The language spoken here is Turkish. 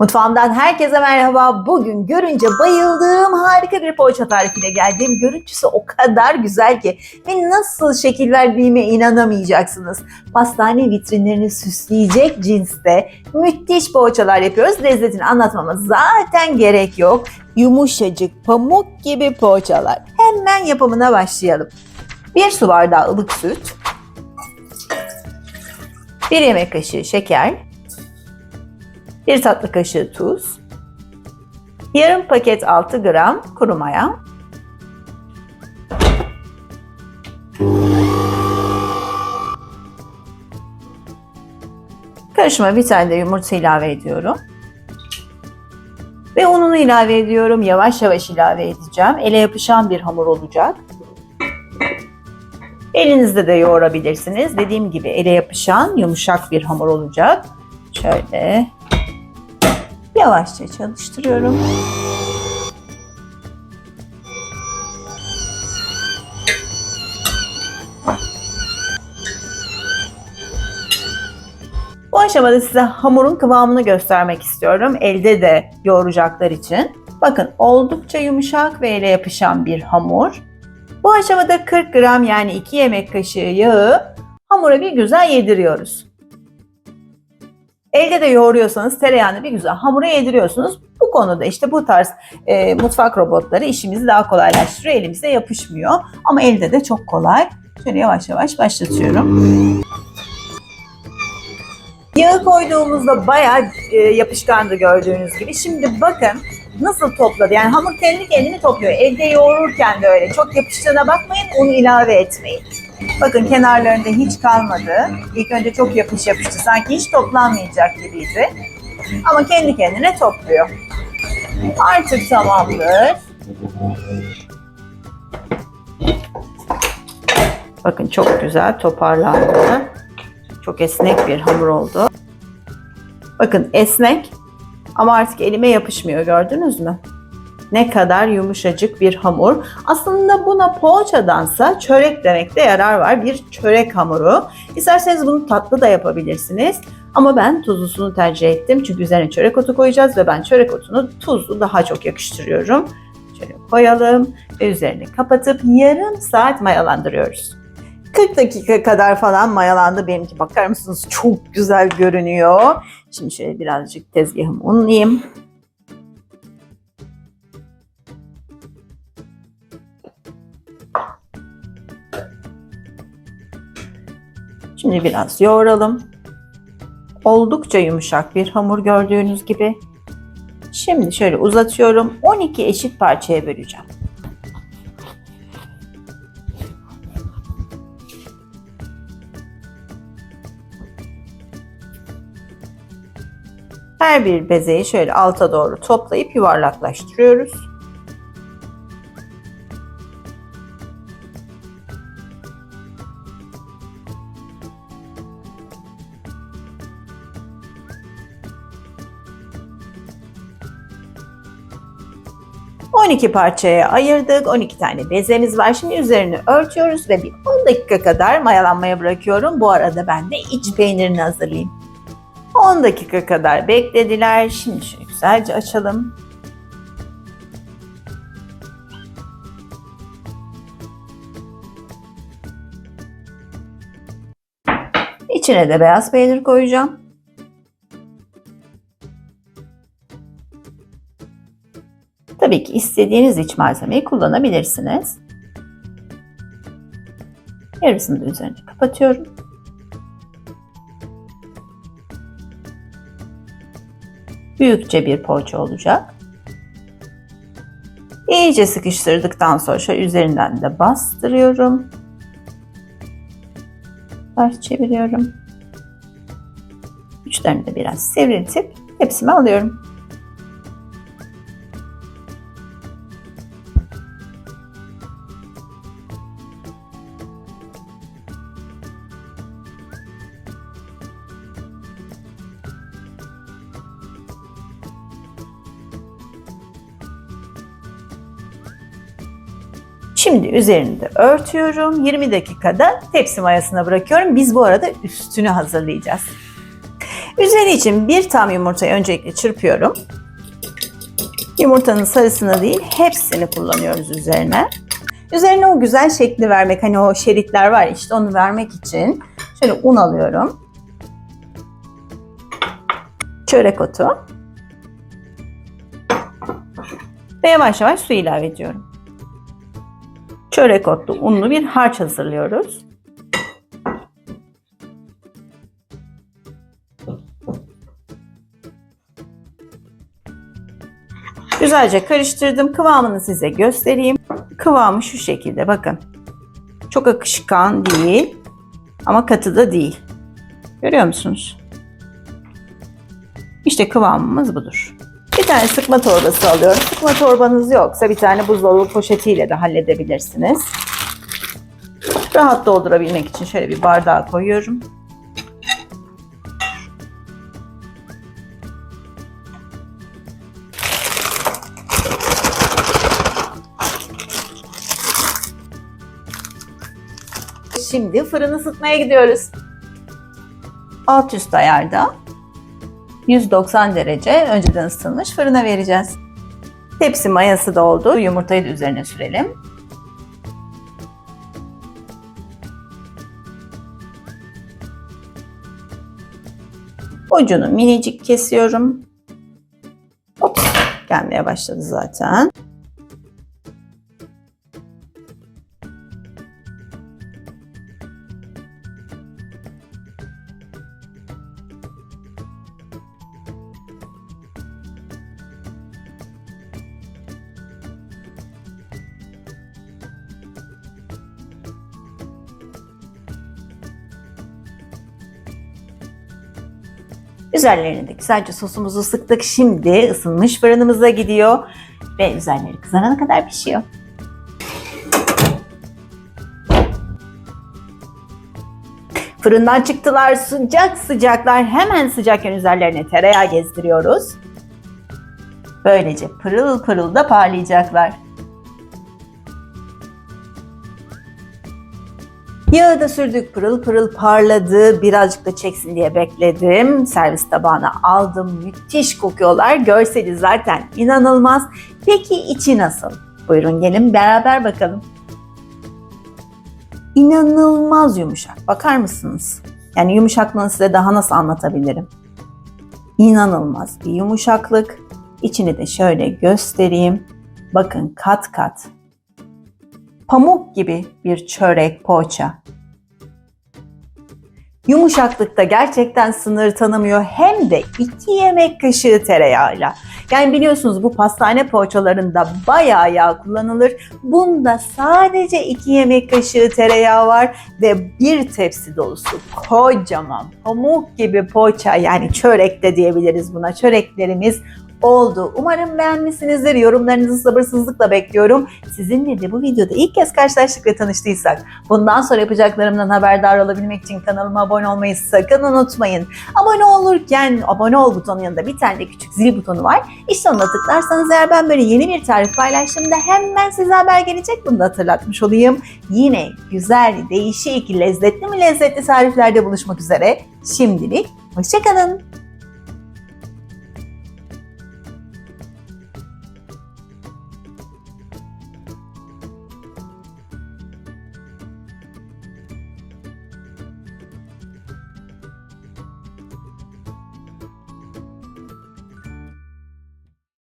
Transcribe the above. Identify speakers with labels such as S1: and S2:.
S1: Mutfağımdan herkese merhaba. Bugün görünce bayıldığım harika bir poğaça tarifiyle geldim. Görüntüsü o kadar güzel ki ve nasıl şekil verdiğime inanamayacaksınız. Pastane vitrinlerini süsleyecek cinste müthiş poğaçalar yapıyoruz. Lezzetini anlatmama zaten gerek yok. Yumuşacık pamuk gibi poğaçalar. Hemen yapımına başlayalım. Bir su bardağı ılık süt, bir yemek kaşığı şeker, bir tatlı kaşığı tuz, yarım paket 6 gram kuru maya, karışıma bir tane de yumurta ilave ediyorum. Ve ununu ilave ediyorum. Yavaş yavaş ilave edeceğim. Ele yapışan bir hamur olacak. Elinizde de yoğurabilirsiniz. Dediğim gibi ele yapışan yumuşak bir hamur olacak. Şöyle yavaşça çalıştırıyorum. Bu aşamada size hamurun kıvamını göstermek istiyorum. Elde de yoğuracaklar için. Bakın oldukça yumuşak ve ele yapışan bir hamur. Bu aşamada 40 gram yani 2 yemek kaşığı yağı hamura bir güzel yediriyoruz. Elde de yoğuruyorsanız tereyağını bir güzel hamura yediriyorsunuz. Bu konuda işte bu tarz e, mutfak robotları işimizi daha kolaylaştırıyor. Elimize yapışmıyor. Ama elde de çok kolay. Şöyle yavaş yavaş başlatıyorum. Yağı koyduğumuzda bayağı e, yapışkandı gördüğünüz gibi. Şimdi bakın nasıl topladı. Yani hamur kendi kendini topluyor. Elde yoğururken de öyle. Çok yapıştığına bakmayın, unu ilave etmeyin. Bakın kenarlarında hiç kalmadı. İlk önce çok yapış yapıştı. Sanki hiç toplanmayacak gibiydi. Ama kendi kendine topluyor. Artık tamamdır. Bakın çok güzel toparlandı. Çok esnek bir hamur oldu. Bakın esnek ama artık elime yapışmıyor gördünüz mü? Ne kadar yumuşacık bir hamur. Aslında buna poğaçadansa çörek demekte yarar var. Bir çörek hamuru. İsterseniz bunu tatlı da yapabilirsiniz. Ama ben tuzlusunu tercih ettim. Çünkü üzerine çörek otu koyacağız ve ben çörek otunu tuzlu daha çok yakıştırıyorum. Şöyle koyalım ve üzerini kapatıp yarım saat mayalandırıyoruz. 40 dakika kadar falan mayalandı benimki. Bakar mısınız? Çok güzel görünüyor. Şimdi şöyle birazcık tezgahımı unlayayım. Şimdi biraz yoğuralım. Oldukça yumuşak bir hamur gördüğünüz gibi. Şimdi şöyle uzatıyorum. 12 eşit parçaya böleceğim. Her bir bezeyi şöyle alta doğru toplayıp yuvarlaklaştırıyoruz. ...12 parçaya ayırdık. 12 tane bezemiz var. Şimdi üzerini örtüyoruz ve bir 10 dakika kadar mayalanmaya bırakıyorum. Bu arada ben de iç peynirini hazırlayayım. 10 dakika kadar beklediler. Şimdi şöyle güzelce açalım. İçine de beyaz peynir koyacağım. Tabii ki istediğiniz iç malzemeyi kullanabilirsiniz. Yarısını da üzerine kapatıyorum. büyükçe bir poğaça olacak. İyice sıkıştırdıktan sonra şöyle üzerinden de bastırıyorum. Ters çeviriyorum. Uçlarını da biraz sivriltip tepsime alıyorum. Şimdi üzerini de örtüyorum. 20 dakikada tepsi mayasına bırakıyorum. Biz bu arada üstünü hazırlayacağız. Üzeri için bir tam yumurtayı öncelikle çırpıyorum. Yumurtanın sarısını değil, hepsini kullanıyoruz üzerine. Üzerine o güzel şekli vermek, hani o şeritler var işte onu vermek için şöyle un alıyorum. Çörek otu. Ve yavaş yavaş su ilave ediyorum. Çörek otlu unlu bir harç hazırlıyoruz. Güzelce karıştırdım. Kıvamını size göstereyim. Kıvamı şu şekilde bakın. Çok akışkan değil ama katı da değil. Görüyor musunuz? İşte kıvamımız budur. Tane sıkma torbası alıyorum. Sıkma torbanız yoksa bir tane buzdolabı poşetiyle de halledebilirsiniz. Rahat doldurabilmek için şöyle bir bardağa koyuyorum. Şimdi fırın ısıtmaya gidiyoruz. Alt üst ayarda 190 derece önceden ısıtılmış fırına vereceğiz. Tepsi mayası da oldu. Yumurtayı da üzerine sürelim. Ucunu minicik kesiyorum. Hop, gelmeye başladı zaten. Üzerlerine de güzelce sosumuzu sıktık. Şimdi ısınmış fırınımıza gidiyor. Ve üzerleri kızarana kadar pişiyor. Fırından çıktılar sıcak sıcaklar. Hemen sıcakken üzerlerine tereyağı gezdiriyoruz. Böylece pırıl pırıl da parlayacaklar. Yağı da sürdük pırıl pırıl parladı. Birazcık da çeksin diye bekledim. Servis tabağına aldım. Müthiş kokuyorlar. Görseli zaten inanılmaz. Peki içi nasıl? Buyurun gelin beraber bakalım. İnanılmaz yumuşak. Bakar mısınız? Yani yumuşaklığını size daha nasıl anlatabilirim? İnanılmaz bir yumuşaklık. İçini de şöyle göstereyim. Bakın kat kat pamuk gibi bir çörek poğaça. Yumuşaklıkta gerçekten sınır tanımıyor hem de 2 yemek kaşığı tereyağıyla. Yani biliyorsunuz bu pastane poğaçalarında bayağı yağ kullanılır. Bunda sadece 2 yemek kaşığı tereyağı var ve bir tepsi dolusu kocaman pamuk gibi poğaça yani çörek de diyebiliriz buna. Çöreklerimiz oldu. Umarım beğenmişsinizdir. Yorumlarınızı sabırsızlıkla bekliyorum. Sizinle de bu videoda ilk kez karşılaştık ve tanıştıysak bundan sonra yapacaklarımdan haberdar olabilmek için kanalıma abone olmayı sakın unutmayın. Abone olurken abone ol butonun yanında bir tane de küçük zil butonu var. İşte ona tıklarsanız eğer ben böyle yeni bir tarif paylaştığımda hemen size haber gelecek. Bunu da hatırlatmış olayım. Yine güzel, değişik, lezzetli mi lezzetli tariflerde buluşmak üzere. Şimdilik hoşçakalın.